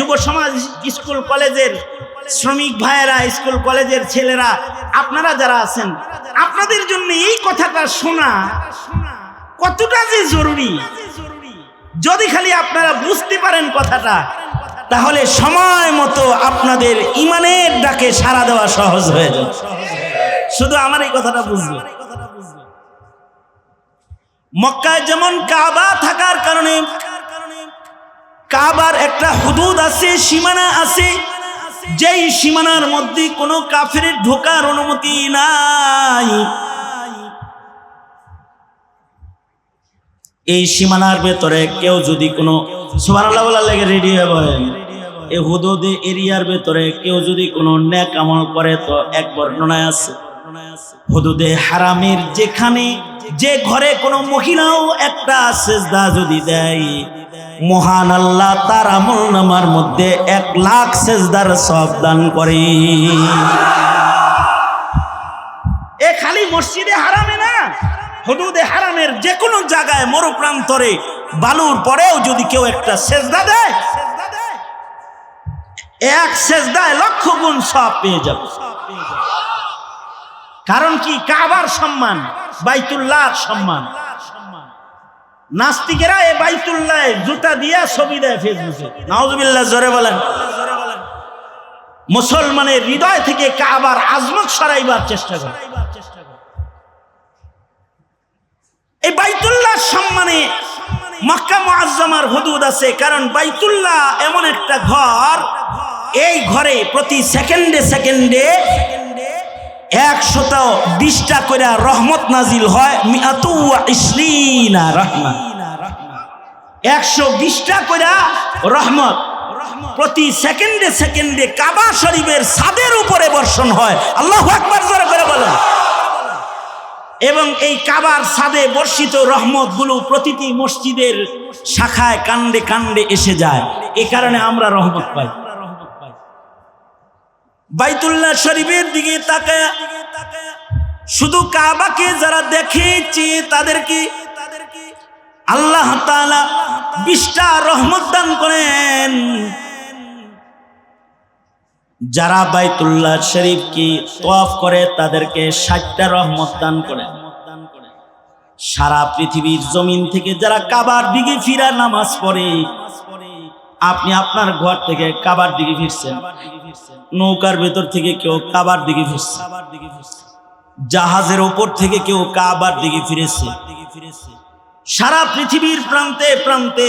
যুব সমাজ স্কুল কলেজের শ্রমিক ভাইয়েরা, স্কুল কলেজের ছেলেরা, আপনারা যারা আছেন, আপনাদের জন্য এই কথাটা শোনা কতটা যে জরুরি। যদি খালি আপনারা বুঝতে পারেন কথাটা, তাহলে সময় মতো আপনাদের ইমানের ডাকে সাড়া দেওয়া সহজ হয়ে যাবে। শুধু আমার এই কথাটা বুঝবে। মক্কায় যেমন কাবা থাকার কারণে কাবার একটা হুদুদ আছে, সীমানা আছে। যেই সীমানার মধ্যে কোনো কাফের ঢোকার অনুমতি নাই। এই সীমানার ভেতরে কেউ যদি কোনো লেগে রেডি হয়ে এই হুদুদে এরিয়ার ভেতরে কেউ যদি কোনো ন্যাক আমল করে, তো এক বর্ণনায় আছে। হুদুদে হারামের যেখানে যে ঘরে কোনো মহিলাও একটা সেজদা যদি দেয়, মহান আল্লাহ তার আমল নামার মধ্যে এক লাখ সেজদার সব দান করে। এ খালি মসজিদে হারামে না, হুদুদে হারামের যে কোনো জায়গায় মরুপ্রান্তরে বালুর পরেও যদি কেউ একটা সেজদা দেয়, এক সেজদায় লক্ষ গুণ সব পেয়ে যাবে। কারণ কি? কাবার সম্মান, বাইতুল্লাহর সম্মান। নাস্তিকেরা এ বাইতুল্লাহ জুতা দিয়া ছবি দেয় ফেসবুকে। নাউজুবিল্লাহ, জোরে বলেন। মুসলমানের হৃদয় থেকে কাবার আজমত সরাইবার চেষ্টা করে। এই বাইতুল্লাহ সম্মানে মক্কা মুআজ্জামার হুদুদ আছে, কারণ বাইতুল্লাহ এমন একটা ঘর, এই ঘরে প্রতি সেকেন্ডে সেকেন্ডে একশত বিশটা করে রহমত নাজিল হয় রহমত একশো বিশটা করে রহমত। প্রতি সেকেন্ডে সেকেন্ডে কাবা শরীফের ছাদের উপরে বর্ষণ হয়। আল্লাহ আকবার করে বলেন। এবং এই কাবার ছাদে বর্ষিত রহমতগুলো প্রতিটি মসজিদের শাখায় কাণ্ডে কাণ্ডে এসে যায়। এ কারণে আমরা রহমত পাই। বাইতুল্লাহ শরীফের দিকে তাকায় শুধু কাবাকে যারা দেখেছে তাদেরকে আল্লাহ বিশটা রহমত দান করেন। যারা বাইতুল্লাহ শরীফকে তওয়াফ করে তাদেরকে ষাটটা রহমত দান করেন। সারা পৃথিবীর জমিন থেকে যারা কাবার দিকে ফিরা নামাজ পড়ে, আপনি আপনার ঘর থেকে কাবার দিকে ফিরছেন। নৌকার ভেতর থেকে কেউ কাবার দিকে ফিরছে। জাহাজের ওপর থেকে কেউ কাবার দিকে ফিরেছে। সারা পৃথিবীর প্রান্তে প্রান্তে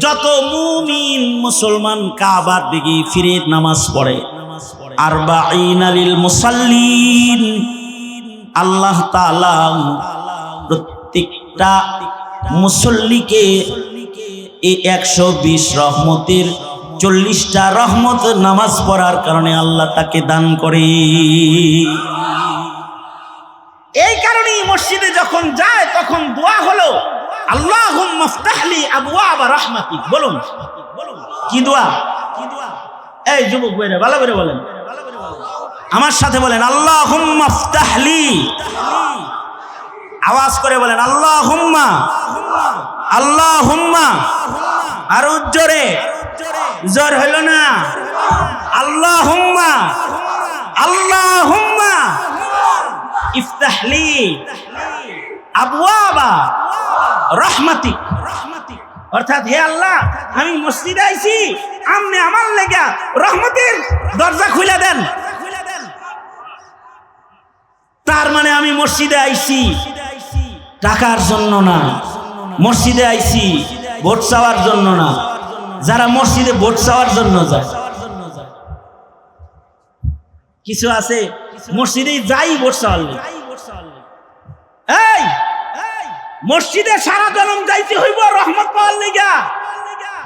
যত মুমিন মুসলমান কাবার দিকে ফিরে নামাজ পড়ে। আর আলিল মুসাল্লিন। আল্লাহ তাআলা প্রত্যেকটা মুসল্লিকে এই একশো বিশ রহমতের চল্লিশটা রহমত নামাজ পড়ার কারণে আল্লাহ তাকে দান করে। এই কারণেই মসজিদে যখন যায়, তখন দোয়া হলো আল্লাহ রহমাতি বলুন। কি যুবক বলেন। আমার সাথে বলেন আল্লাহ আওয়াজ করে বলেন আল্লাহ আর জোরে। জোর। হইল না। আল্লাহ হুম্মা আল্লাহ হুম্মা ইফতাহলি আবওয়াবা রহমাতি অর্থাৎ হে আল্লাহ, আমি মসজিদে আইছি, আমনে আমার লেগা রহমতের দরজা খুলে দেন। তার মানে আমি মসজিদে আইছি, টাকার জন্য না। মসজিদে আইছি, ভোট চাওয়ার জন্য না। যারা মসজিদে ভোট চাওয়ার জন্য যায়। কিছু আছে? মসজিদে যাই ভোট চাওয়ার। এই! মসজিদে সারা জনম যাইতে হইব, রহমত পাওয়ার লেগা।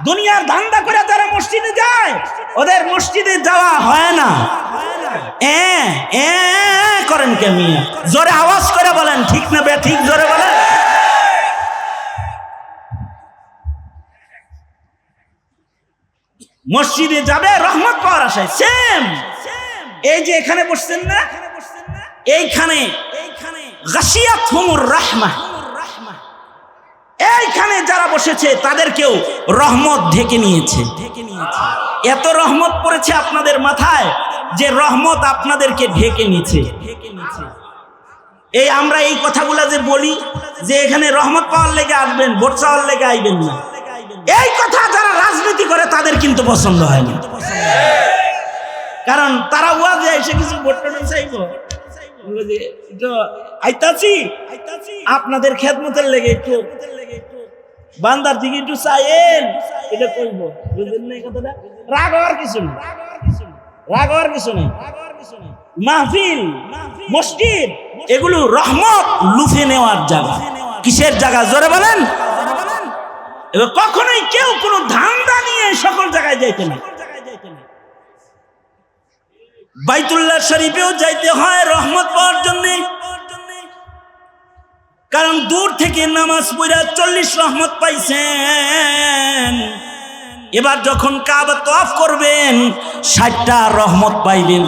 দুনিয়ার ধান্দা করে যারা মসজিদে যায়, ওদের মসজিদে যাওয়া হয় না। এ এ, করেন কে মিয়া? জোরে আওয়াজ করে বলেন, ঠিক না বে, ঠিক জোরে বলেন। মসজিদে যাবে, রহমত পাওয়ার আশায়। সেম এই যে এখানে বসছেন না, এইখানে এইখানে যারা বসেছে, তাদেরকেও রহমত ঢেকে নিয়েছে। এত রহমত পড়েছে আপনাদের মাথায় যে রহমত আপনাদেরকে ঢেকে নিচ্ছে এই আমরা এই কথাগুলা যে বলি, যে এখানে রহমত পাওয়ার লেগে আসবেন ভোট চাওয়ার লেগে আইবেন না। এই কথা যারা রাজনীতি করে, তাদের কিন্তু পছন্দ হয় কারণ তারা ওয়াজে এসে কিছু ভোট চাইব। আইতাছি। আপনাদের খেদমতের লেগে একটু, বান্দার দিকে একটু চাইয়েন এটা কইব। বুঝলেন না কথাটা? রাগ হওয়ার কিছু নেই। রাগ হওয়ার কিছু নেই। মাহফিল, মসজিদ, এগুলো রহমত লুফে নেওয়ার জায়গা। কিসের জায়গা? জোরে বলেন। এবার কখনোই কেউ কোনো ধান্দা নিয়ে সকল জায়গায় যাইতে না বাইতুল্লাহ শরীফেও যাইতে হয় রহমত পাওয়ার জন্য। কারণ দূর থেকে নামাজ পড়া চল্লিশ রহমত পাইছেন। এবার যখন কাবা তফ করবেন, ষাটটা রহমত পাইবেন।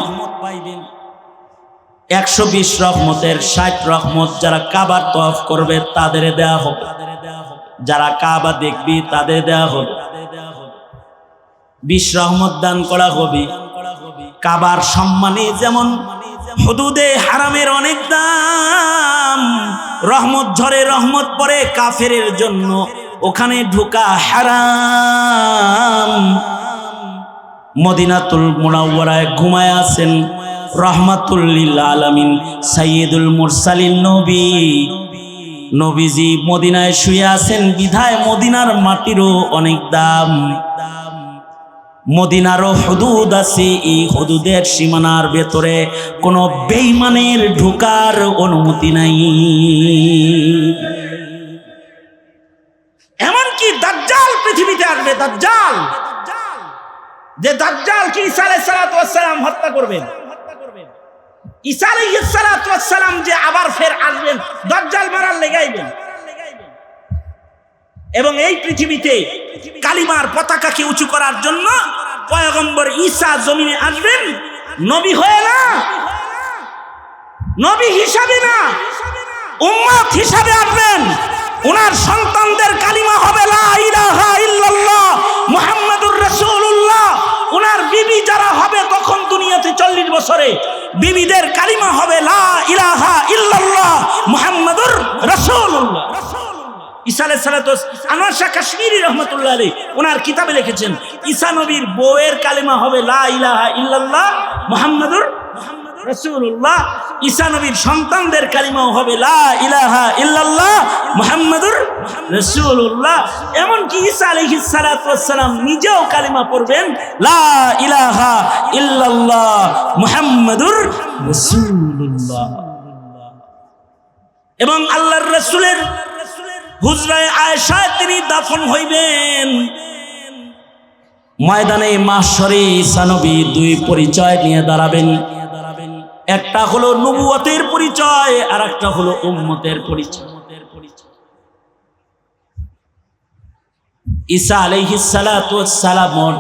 একশো বিশ রহমতের ষাট রহমত যারা কাবার তফ করবে, তাদের দেয়া হবে। যারা কাবা দেখবি, তাদের দেয়া হবে। বিশ রহমত দান করা হবে। কাবার সম্মানে যেমন হুদুদে হারামের অনেক দাম, রহমত ঝরে রহমত পরে কাফেরের জন্য ওখানে ঢোকা হারাম। মদিনাতুল মুনাওয়ারায় ঘুমায় আছেন রহমাতুল্লিল আলামিন, সাইয়্যিদুল মুরসালিন নবী। নবীজি মদিনায় শুয়ে আছেন, বিধায় মদিনার মাটিরও অনেক দাম। মদিনারও হুদুদ আছে, এই হুদুদের সীমানার ভেতরে কোনো বেইমানের ঢুকার অনুমতি নাই। এমনকি দাজ্জাল পৃথিবীতে আসবে, দাজ্জাল। যে দাজ্জাল কি আলাইহিস সালাম হত্যা করবেন? ঈসা আলাইহিস সালাম যে আবার ফের আসবেন, দাজ্জাল মারার লেগাইবেন এবং এই পৃথিবীতে কালিমার পতাকাকে উঁচু করার জন্য পয়গম্বর ঈসা জমিনে আসবেন, নবী হয়ে না। নবী হিসাবে না, উম্মত হিসাবে আসবেন। ওনার সন্তানদের কালিমা হবে লা ইলাহা ইল্লাল্লাহ মুহাম্মাদুর ওনার বিবি যারা হবে তখন দুনিয়াতে চল্লিশ বছরে বিবিদের কালিমা হবে লা ইলাহা ইল্লাল্লাহ মুহাম্মাদুর রাসূলুল্লাহ। ঈসা ওনার কিতাবে লিখেছেন নবীর বউয়ের কালিমা হবে লা ইলাহা ইল্লাল্লাহ মুহাম্মাদুর রাসূলুল্লাহ, ঈসা নবীর সন্তানদের কালিমাও হবে লা ইলাহা ইল্লাল্লাহ মুহাম্মাদুর রাসূলুল্লাহ। এমন কি ঈসা আলাইহিস সালাতু নিজেও কালিমা পড়বেন, লা ইলাহা ইল্লাল্লাহ মুহাম্মাদুর রাসূলুল্লাহ। এবং আল্লাহর রাসূলের হুজরায় আয়েশায় তিনি দাফন হইবেন। ময়দানে মাসরে সানবী দুই পরিচয় নিয়ে দাঁড়াবেন। একটা হলো নবুয়তের পরিচয় আর একটা হলো উম্মতের পরিচয়। ঈসা সালাম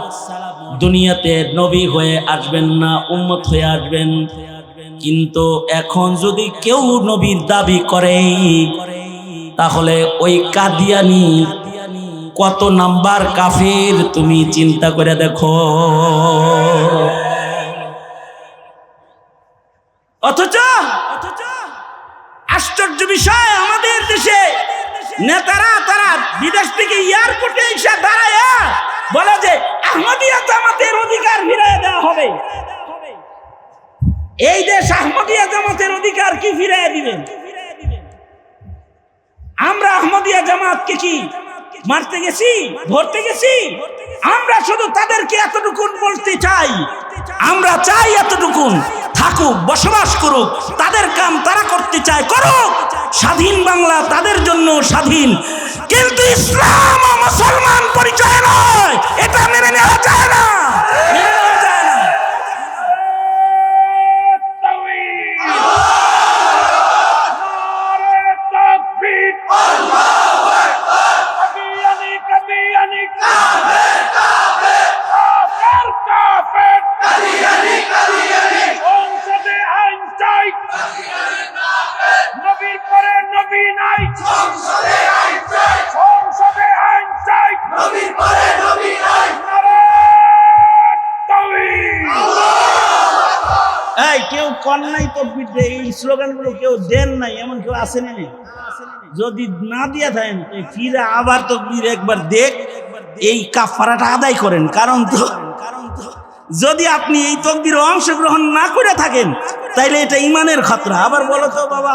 দুনিয়াতে নবী হয়ে আসবেন না, উম্মত হয়ে আসবেন। কিন্তু এখন যদি কেউ নবীর দাবি করে, তাহলে ওই কাদিয়ানি কত নাম্বার কাফের, তুমি চিন্তা করে দেখো। অথচ আশ্চর্য বিষয় আমাদের দেশে নেতারা তারা বিদেশ থেকে এয়ারপোর্টে এসে দাঁড়ায়। বলে যে আহমদিয়া জামাতের অধিকার ফিরিয়ে দেওয়া হবে। এই দেশ আহমদিয়া জামাতের অধিকার কি ফিরিয়ে দিবেন আমরা আহমদিয়া জামাতকে কি মারতে গেছি? ধরতে গেছি? আমরা শুধু তাদেরকে এতটুকুন বলতে চাই। আমরা চাই এতটুকুন। থাকুক বসবাস করুক, তাদের কাম তারা করতে চায়, করুক। স্বাধীন বাংলা তাদের জন্য স্বাধীন। কিন্তু ইসলাম মুসলমান পরিচয় নয়, এটা মেনে নেওয়া যায় না। সংসদে কেউ কর নাই তকবির এই স্লোগানগুলো কেউ দেন নাই এমন কেউ আসেনি নেই যদি না দিয়ে থাকেন ফিরে আবার তকবির একবার দেখ এই কাফারাটা আদায় করেন। কারণ তো কারণ তো যদি আপনি এই তকবির অংশগ্রহণ না করে থাকেন তাইলে এটা ইমানের খতরা। আবার বলো তো বাবা।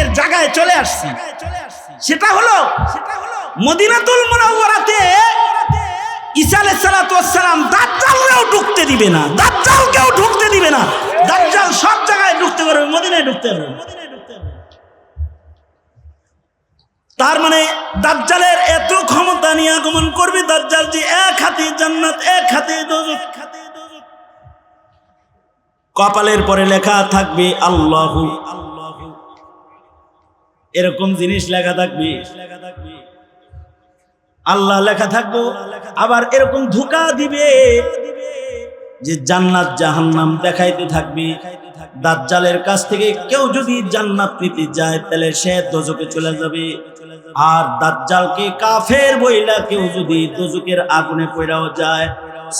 একটা জায়গায় চলে আসছি। সেটা হলো মদিনাতুল মুনাওয়ারাতে ঈসা আলাইহিস সালাতু দাজ্জালকেও ঢুকতে দিবে না। দাজ্জালকেও ঢুকতে দিবে না। দাজ্জাল সব জায়গায় ঢুকতে পারবে, মদিনায় ঢুকতে পারবে। তার মানে দাজ্জালের এত ক্ষমতা নিয়ে আগমন করবে দাজ্জাল যে এক হাতে জান্নাত, এক হাতে কপালের পরে লেখা থাকবে, আল্লাহু এরকম জিনিস লেখা থাকবে। আল্লাহ লেখা থাকব, আবার এরকম ধোকা দিবে যে জান্নাত জাহান্নাম দেখাইতে থাকবে। দাজ্জালের কাছ থেকে কেউ যদি জান্নাত নিতে যায়, তাহলে সে দোজকে চলে যাবে। আর দাজ্জালকে কাফের বইলা কেউ যদি দোজকের আগুনে পড়াও যায়,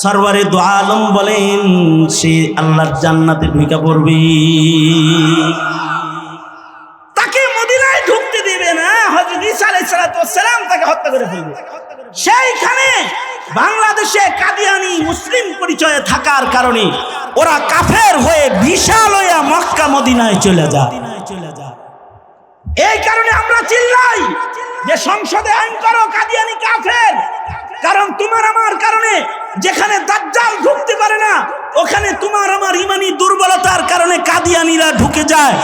সরওয়ারে দো আলম বলেন, সে আল্লাহর জান্নাতে ঢুকা পড়বে। হত্যা করে ফেলবে। সেইখানে বাংলাদেশে কাদিয়ানি মুসলিম পরিচয়ে থাকার কারণে ওরা কাফের হয়ে বিশাল হইয়া মক্কা, মদিনায় চলে যায়। এই কারণে আমরা চিল্লাই যে সংসদে আইন করো, কাদিয়ানি কাফের। কারণ তোমার আমার কারণে যেখানে দাজ্জাল ঢুকতে পারে না, ওখানে তোমার আমার ইমানি দুর্বলতার কারণে কাদিয়ানিরা ঢুকে যায়।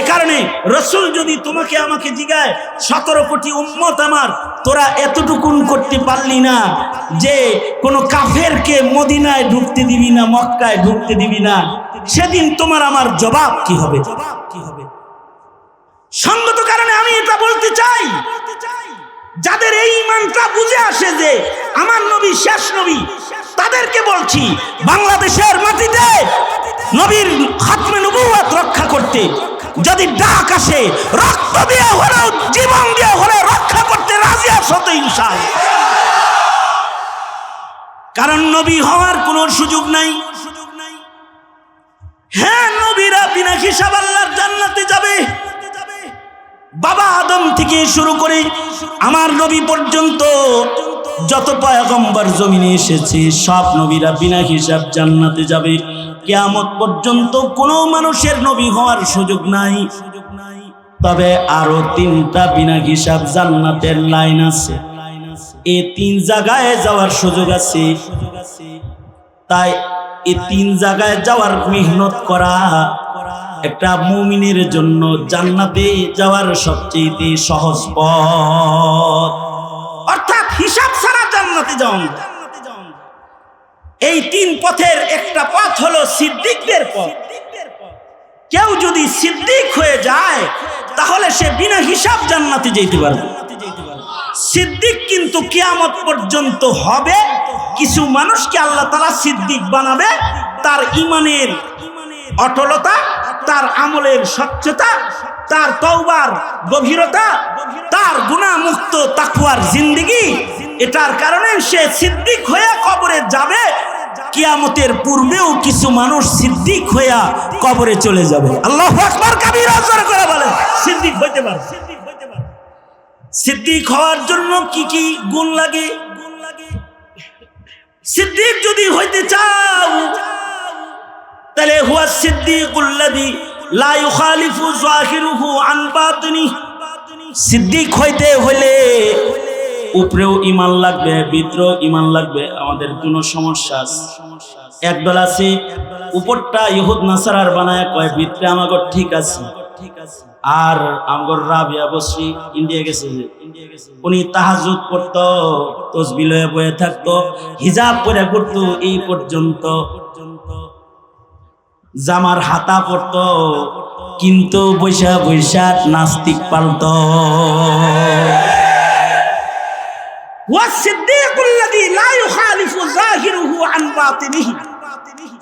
এ কারণে রসুল যদি তোমাকে আমাকে জিগায়, সতেরো কোটি উম্মত আমার, তোরা এতটুকুন করতে পারলি না যে কোনো কাফেরকে মদিনায় ঢুকতে দিবি না, মক্কায় ঢুকতে দিবি না। সেদিন তোমার আমার জবাব কি হবে? জবাব কি হবে সঙ্গত কারণে আমি এটা বলতে চাই, যাদের এই ইমানটা বুঝে আসে যে আমার নবী শেষ নবী তাদেরকে বলছি, বাংলাদেশের মাটিতে নবীর খাতমে নবুয়াত রক্ষা করতে। যদি ডাক আসে, রক্ত দিয়ে হলেও, জীবন দিয়ে হলে রক্ষা করতে রাজি আসো তো কারণ নবী হওয়ার কোনো সুযোগ নাই। হ্যাঁ নবীরা বিনা হিসাব আল্লাহর জান্নাতে যাবে। বাবা আদম থেকে শুরু করে আমার নবী পর্যন্ত যত পয়গম্বর জমিনে এসেছে, সব নবীরা বিনা হিসাব জান্নাতে যাবে। কেয়ামত পর্যন্ত কোনো মানুষের নবী হওয়ার সুযোগ নাই। তবে আরও তিনটা বিনা হিসাব জান্নাতের লাইন আছে। এই তিন জায়গায় যাওয়ার সুযোগ আছে। তাই এই তিন জায়গায় যাওয়ার মেহনত করা একটা মুমিনের জন্য জান্নাতে যাওয়ার সবচেয়ে সহজ পথ। অর্থাৎ হিসাব জান্নাতে যাওয়া এই তিন পথের একটা পথ হলো সিদ্দিকদের পথ। কেউ যদি সিদ্দিক হয়ে যায়, তাহলে সে বিনা হিসাব জান্নাতে যেতে পারবে। সিদ্দিক কিন্তু কিয়ামত পর্যন্ত হবে। কিছু মানুষকে আল্লাহ তালা সিদ্দিক বানাবে। তার ইমানের অটলতা, তার আমলের স্বচ্ছতা, তার তওবার গভীরতা, তার গুণামুক্ত তাকুয়ার জিন্দিগি এটার কারণে সে সিদ্দিক হয়ে কবরে যাবে। কিয়ামতের পূর্বেও কিছু মানুষ সিদ্দিক হইয়া কবরে চলে যাবে। আল্লাহ আকবার কাবিরা জোরে করে বলে সিদ্দিক হইতে পারে। সিদ্দিক হওয়ার জন্য কি কি গুণ লাগে? গুণ লাগে সিদ্দিক যদি হইতে চাও, তাহলে হুয়া সিদ্দিকুল্লাযী লা ইউখালিফু যাহিরুহু আন বাতিনি। সিদ্দিক হইতে হইলে উপরেও ইমান লাগবে, ভিতরেও ইমান লাগবে, আমাদের কোনো সমস্যা আছে। একদল আছে, উপরটা ইহুদ নাসারার বানায় কয়, ভিতরে আমাগর ঠিক আছে। আর আমগর রাবিয়া বসরি ইন্ডিয়া গেছে উনি তাহাজুদ পড়তো তসবিল হয়ে বয়ে থাকতো, হিজাব পরে করতো এই পর্যন্ত জামার হাতা পড়তো, কিন্তু বৈশা বৈশাখ নাস্তিক পালত।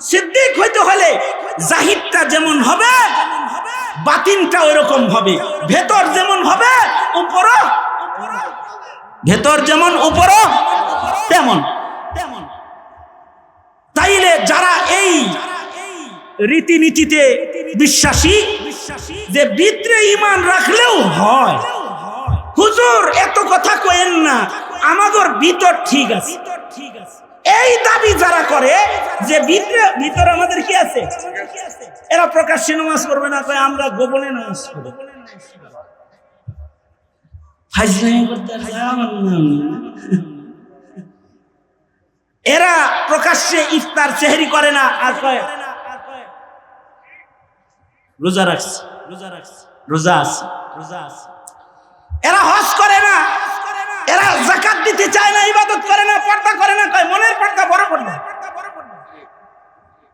সিদ্দিক হইতে হলে জাহিরটা যেমন হবে, বাতিনটা ওইরকম হবে। ভেতর যেমন হবে উপর ভেতর যেমন উপর তেমন। তেমন তাইলে যারা এই রীতিনীতিতে বিশ্বাসী, যে ভিতরে ইমান রাখলেও হয়, হুজুর এত কথা কয়েন না আমাগর ভিতর ঠিক আছে। এই দাবি যারা করে, যে ভিতরে ভিতর আমাদের কি আছে? এরা প্রকাশ্যে নামাজ করবে না আমরা গোপনে নামাজ করব। এরা প্রকাশ্যে ইফতার চেহারি করে না, আর কয়? রোজা রাখছে রোজা রাখছে। রোজা আছে। রোজা আছে। এরা হজ করে না এরা জাকাত দিতে চায় না, ইবাদত করে না, পর্দা করে না, কয় মনের পর্দা, বড় পর্দা।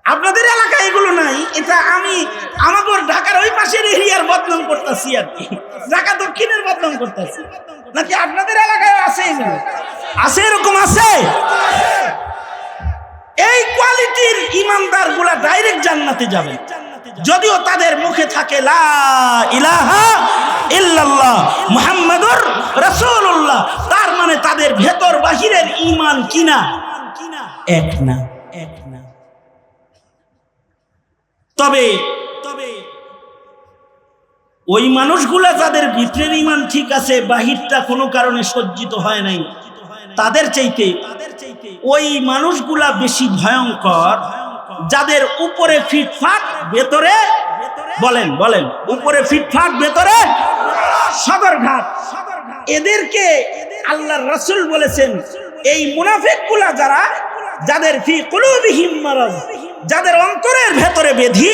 আপনাদের এলাকায় এগুলো নাই, এটা আমি আমাদের ঢাকার ওই পাশের এরিয়ার বদনাম করতেছি আর কি। ঢাকা দক্ষিণের বদনাম করতেছি। নাকি আপনাদের এলাকায় আছে এগুলো আছে এরকম আছে? এই কোয়ালিটির ইমানদারগুলা ডাইরেক্ট জান্নাতে যাবে। যদিও তাদের মুখে থাকে মুহাম্মাদুর রাসূলুল্লাহ, তার মানে তাদের ভেতর বাহিরের ঈমান কিনা? এক না এক না। তবে তবে ওই মানুষগুলা যাদের ভিতরের ইমান ঠিক আছে, বাহিরটা কোনো কারণে সজ্জিত হয় নাই। তাদের চাইতে তাদের ওই মানুষগুলা বেশি ভয়ঙ্কর। যাদের উপরে ফিটফাট ভেতরে, বলেন বলেন, উপরে ফিটফাট ভেতরে সদরঘাট এদেরকে আল্লাহ রসুল বলেছেন, এই মুনাফিকগুলা যারা, যাদের ফি কুলুবিহিম মারাজ যাদের অন্তরের ভেতরে বেধি,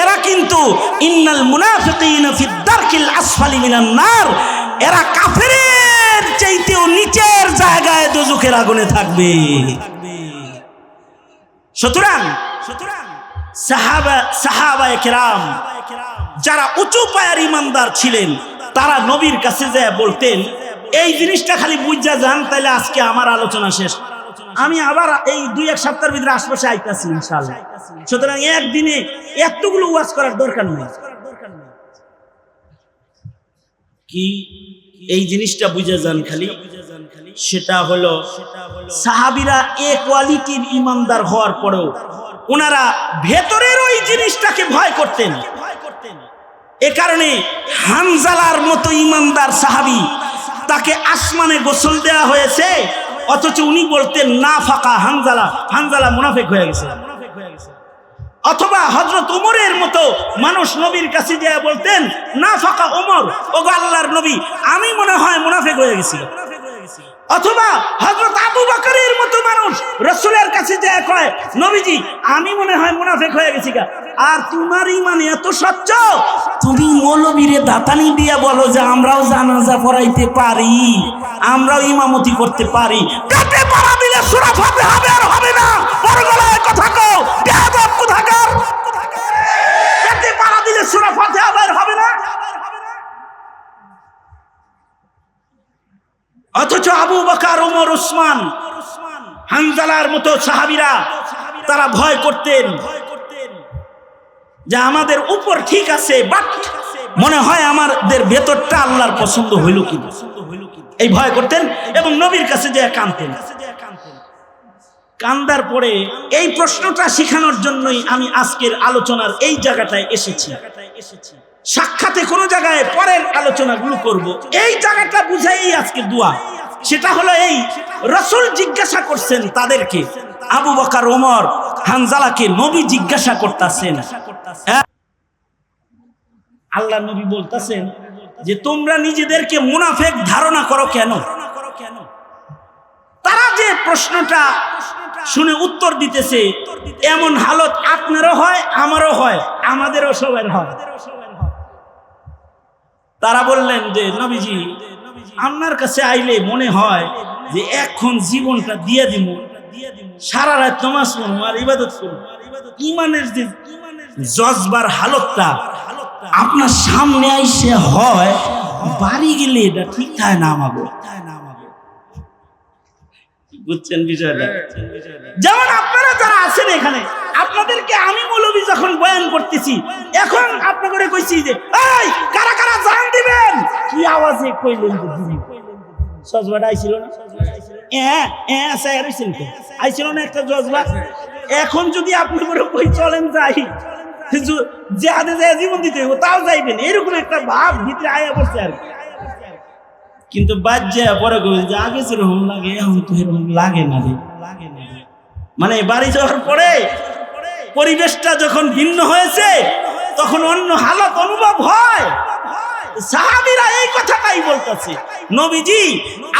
এরা কিন্তু ইন্নাল মুনাফিকিনা ফি দারকিল আসফালি মিনান নার, এরা কাফেরের চাইতেও নিচের জায়গায় দোজখের আগুনে থাকবে। সুতরাং সুতরাং সাহাবা সাহাবা কেরাম, যারা উঁচু পায়ার ইমানদার ছিলেন, তারা নবীর কাছে যায় বলতেন, এই জিনিসটা খালি বুঝা যান তাহলে আজকে আমার আলোচনা শেষ। আমি আবার এই দুই এক সপ্তাহের ভিতরে আশপাশে আইতাছি, ইনশাআল্লাহ। সুতরাং একদিনে এতগুলো ওয়াজ করার দরকার নেই। কি? এই জিনিসটা বুঝে যান খালি। সেটা হলো সাহাবিরা এ কোয়ালিটির ইমানদার হওয়ার পরেও ওনারা ভেতরের ওই জিনিসটাকে ভয় করতেন। এ কারণে হানজালার মতো ইমানদার সাহাবি তাকে আসমানে গোসল দেওয়া হয়েছে, অথচ উনি বলতেন, না ফাঁকা হানজালা হানজালা মুনাফেক হয়ে গেছে। অথবা হজরত উমরের মতো মানুষ নবীর কাছে যায় বলতেন, না ফাঁকা উমর ও আল্লাহর নবী, আমি মনে হয় মুনাফেক হয়ে গেছিল অথবা হজরত আবু বকরের মতো মানুষ রসুলের কাছে যায় কয়, নবীজি, আমি মনে হয় মুনাফেক হয়ে গেছি গা। আর তোমার ইমান এত স্বচ্ছ, তুমি মৌলবীরে দাতানি দিয়া বলো যে আমরাও জানাজা পড়াইতে পারি, আমরাও ইমামতি করতে পারি। পেটে পাড়া দিলে সুরাফ হবে হবে আর হবে না? বড় গলায় কথা কো বেয়াদব কোথাকার? পেটে পাড়া দিলে সুরাফ হবে আর হবে না? অথচ আবু বকার ওমর উসমান, হানজালার মতো সাহাবিরা তারা ভয় করতেন যে আমাদের উপর ঠিক আছে বাট মনে হয় আমাদের ভেতরটা আল্লাহর পছন্দ হইল কি এই ভয় করতেন এবং নবীর কাছে যে কানতেন কান্দার পরে এই প্রশ্নটা শেখানোর জন্যই আমি আজকের আলোচনার এই জায়গাটায় এসেছি। সাক্ষাতে কোন জায়গায় পরের আলোচনাগুলো করব। এই জায়গাটা বুঝাই আজকে দোয়া। সেটা হলো এই, রসুল জিজ্ঞাসা করছেন তাদেরকে, আবু বকার, ওমর, হানজালাকে নবী জিজ্ঞাসা করতেছেন। আল্লাহ নবী বলতেছেন যে, তোমরা নিজেদেরকে মুনাফেক ধারণা করো কেন? তারা যে প্রশ্নটা শুনে উত্তর দিতেছে, এমন হালত আপনারও হয়, আমারও হয়, আমাদেরও সবার হয়। তারা বললেন যে, নবীজি, আপনার কাছে আইলে মনে হয় যে এখন জীবনটা দিয়ে দিব সারা রাত নমাজ পড়ব আর ইবাদত করব ইমানের যে জজবার হালতটা, আপনার সামনে আইসে হয়, বাড়ি গেলে এটা ঠিক থাকে না আমাকে বুঝছেন বিষয়টা? যেমন আপনারা যারা আছেন এখানে আপনাদেরকে আমি মৌলবী যখন বয়ান করতেছি এখন আপনাদের কইছি যে এই কারা কারা জান দিবেন? কি আওয়াজে কইলেন যে দিবি সজবাটা আইছিল না? হ্যাঁ হ্যাঁ স্যার আইছিল তো। আইছিল না একটা জজবা? এখন যদি আপনি করে কই চলেন যাই যে হাতে যায় জীবন দিতে তাও যাইবেন। এরকম একটা ভাব ভিতরে আয়া পড়ছে আর কি। কিন্তু বাদ যায় পরে কই যে আগে যেরকম লাগে, এখন তো এরকম লাগে না রে। লাগে না। মানে বাড়ি যাওয়ার পরে পরিবেশটা যখন ভিন্ন হয়েছে, তখন অন্য হালত অনুভব হয়। সাহাবিরা এই কথাটাই বলতেছে, নবীজি,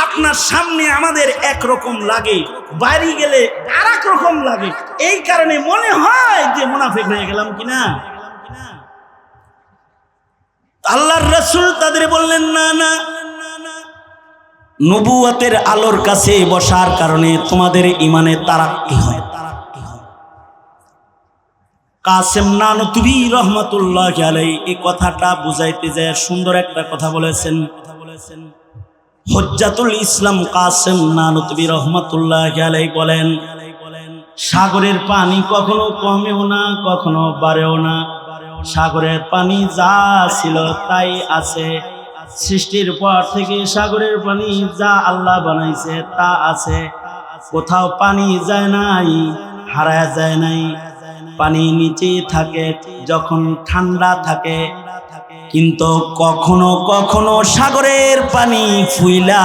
আপনার সামনে আমাদের একরকম লাগে, বাড়ি গেলে আর এক রকম লাগে। এই কারণে মনে হয় যে মুনাফিক হয়ে গেলাম কিনা? আল্লাহর রসুল তাদের বললেন, না না নবুয়াতের আলোর কাছে বসার কারণে তোমাদের ইমানে তারাক্কি হয় কাসেম নানতুবি রহমতুল্লাহ আলাই এই কথাটা বুঝাইতে যায়, সুন্দর একটা কথা বলেছেন। কথা বলেছেন হজ্জাতুল ইসলাম কাসেম নানতুবি রহমতুল্লাহ আলাই বলেন, সাগরের পানি কখনো কমেও না, কখনো বাড়েও না। সাগরের পানি যা ছিল তাই আছে। সৃষ্টির পর থেকে সাগরের পানি যা আল্লাহ বানাইছে তা আছে। কোথাও পানি যায় নাই, হারায় যায় নাই। পানি নিচে থাকে, যখন ঠান্ডা থাকে। কিন্তু কখনো কখনো সাগরের পানি ফুইলা,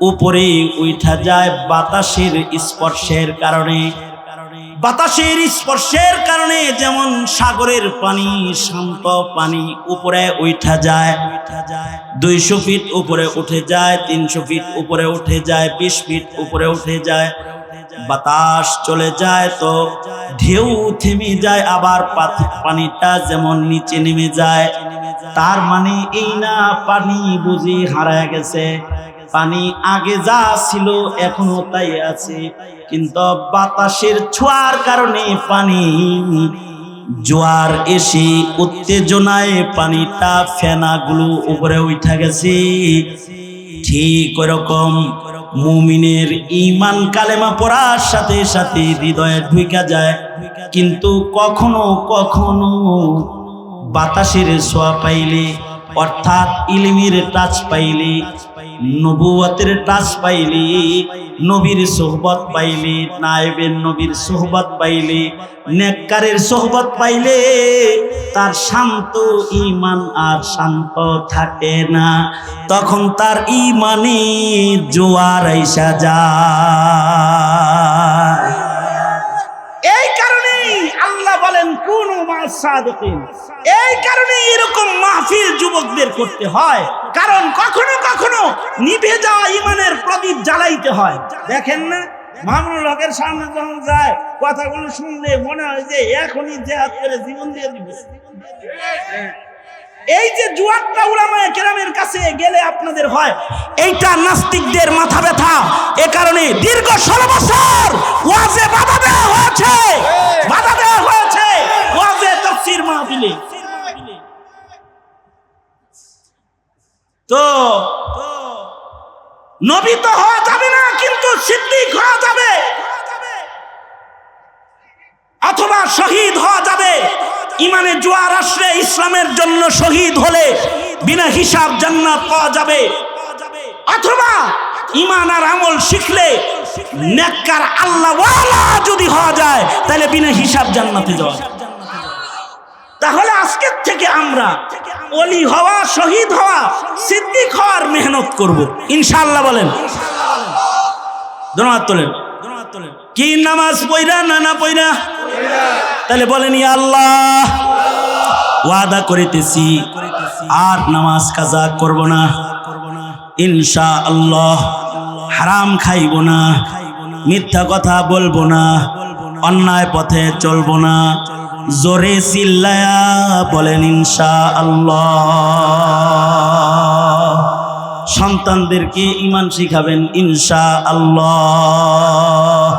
উপরে উঠা যায় বাতাসের স্পর্শের কারণে। বাতাসের স্পর্শের কারণে যেমন সাগরের পানি, শান্ত পানি উপরে উঠা যায়, দুইশো ফিট উপরে উঠে যায়, তিনশো ফিট উপরে উঠে যায়, বিশ ফিট উপরে উঠে যায়, বাতাস চলে যায় তো ঢেউ থেমে যায়, আবার পানিটা যেমন নিচে নেমে যায়। তার মানে এই না পানি বুঝি হারায় গেছে। পানি আগে যা ছিল এখনও তাই আছে। কিন্তু বাতাসের ছোঁয়ার কারণে পানি জোয়ার এসে উত্তেজনায় পানিটা ফেনাগুলো উপরে উঠা গেছে। ঠিক ওরকম মুমিনের ইমান কালেমা পড়ার সাথে সাথে হৃদয়ে ঢুকা যায়। কিন্তু কখনো কখনো বাতাসের ছোঁয়া পাইলে অর্থাৎ ইলিমের টাচ পাইলি নবুয়তের টাচ পাইলি, নবীর সোহবত পাইলে নায়েবের নবীর সোহবত পাইলে, নেককারের সোহবত পাইলে তার শান্ত ইমান আর শান্ত থাকে না। তখন তার ইমানে জোয়ার আইসা যায়। এই কারণে এরকম মাহফিল যুবকদের করতে হয়। কারণ কখনো কখনো নিভে যাওয়া ইমানের প্রদীপ জ্বালাইতে হয়। দেখেন না সামনে যখন যায়, কথাগুলো শুনলে মনে হয় যে এখনই করে জীবন দিয়ে দিবে। এই যে কাছে গেলে আপনাদের হয়, এইটা নাস্তিকদের মাথা ব্যথা। এ কারণে দীর্ঘ ষোলো বছর বাধা দেওয়া হয়েছে। বাধা দেওয়া হয়েছে। তফসির মাহফিলে। তো, নবী তো হওয়া যাবে না, কিন্তু সিদ্দিক হওয়া যাবে। অথবা শহীদ হওয়া যাবে। ইমানে জোয়ার আসলে ইসলামের জন্য শহীদ হলে বিনা হিসাব জান্নাত পাওয়া যাবে। অথবা ইমান আর আমল শিখলে নেককার আল্লাহ যদি হওয়া যায়, তাহলে বিনা হিসাব জান্নাতে যাওয়া। তাহলে আজকের থেকে আমরা অলি হওয়া, শহীদ হওয়া, সিদ্দিক হওয়ার মেহনত করব। ইনশাআল্লাহ বলেন। ধন্যবাদ তোলেন। কি নামাজ পইরা, না না পইরা? তাহলে বলেন আল্লাহ, ওয়াদা করিতেছি, আর নামাজ কাজা করব না। ইনশা আল্লাহ হারাম খাইব না, মিথ্যা কথা বলব না, অন্যায় পথে চলবো না। জোরে চিল্লায়া বলেন ইনশা আল্লাহ সন্তানদেরকে ইমান শিখাবেন ইনশা আল্লাহ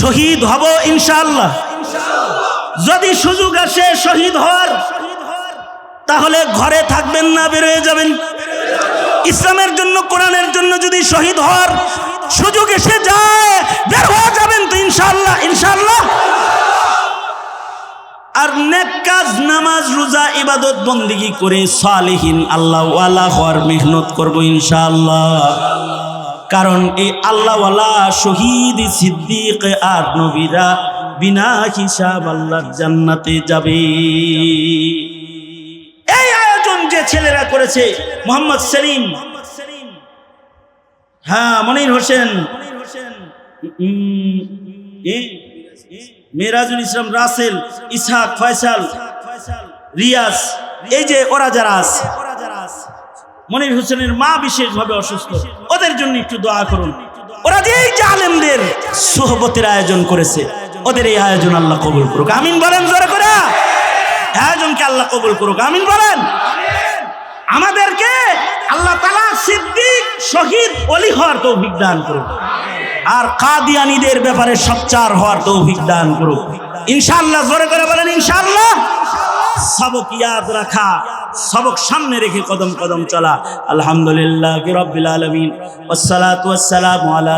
শহীদ হব, ইনশাআল্লাহ। যদি সুযোগ আসে শহীদ হওয়ার, তাহলে ঘরে থাকবেন না, বেরোয় যাবেন। ইসলামের জন্য, কোরআনের জন্য যদি শহীদ হওয়ার সুযোগ এসে যায়, বের হয়ে যাবেন তো, ইনশাআল্লাহ ইনশাআল্লাহ। আর নেক কাজ নামাজ রোজা ইবাদত বন্দিগি করে সালিহীন আল্লাহ হওয়ার মেহনত করব ইনশাআল্লাহ। কারণ এই আল্লাহওয়ালা শহীদ সিদ্দিক আর নবীরা বিনা হিসাব আল্লাহর জান্নাতে যাবে। এই আয়োজন যে ছেলেরা করেছে মোহাম্মদ সেলিম। হ্যাঁ মনির হোসেন। উম, এ, মেরাজুল ইসলাম, রাসেল, ইসহাক, ফয়সাল, রিয়াজ, এই যে ওরা যারা আছে, মনির হোসেনের মা বিশেষভাবে অসুস্থ, ওদের জন্য একটু দোয়া করুন। ওরা যে আলেমদের সোহবতের আয়োজন করেছে, ওদের এই আয়োজন আল্লাহ কবুল করুক। আমিন বলেন জোরে করে। আয়োজনকে আল্লাহ কবুল করুক। আমিন বলেন। আমাদেরকে আল্লাহ তালা সিদ্দিক, শহীদ অলি হওয়ার তৌফিক দান করুক। আর কাদিয়ানিদের ব্যাপারে সচ্চার হওয়ার তৌফিক দান করুক। ইনশাল্লাহ জোরে করে বলেন, ইনশাআল্লাহ। সবক ইয়াদ রাখা, সবক সামনে রেখে কদম কদম চলা। আলহামদুলিল্লাহ রব্বিল আলামিন। আলা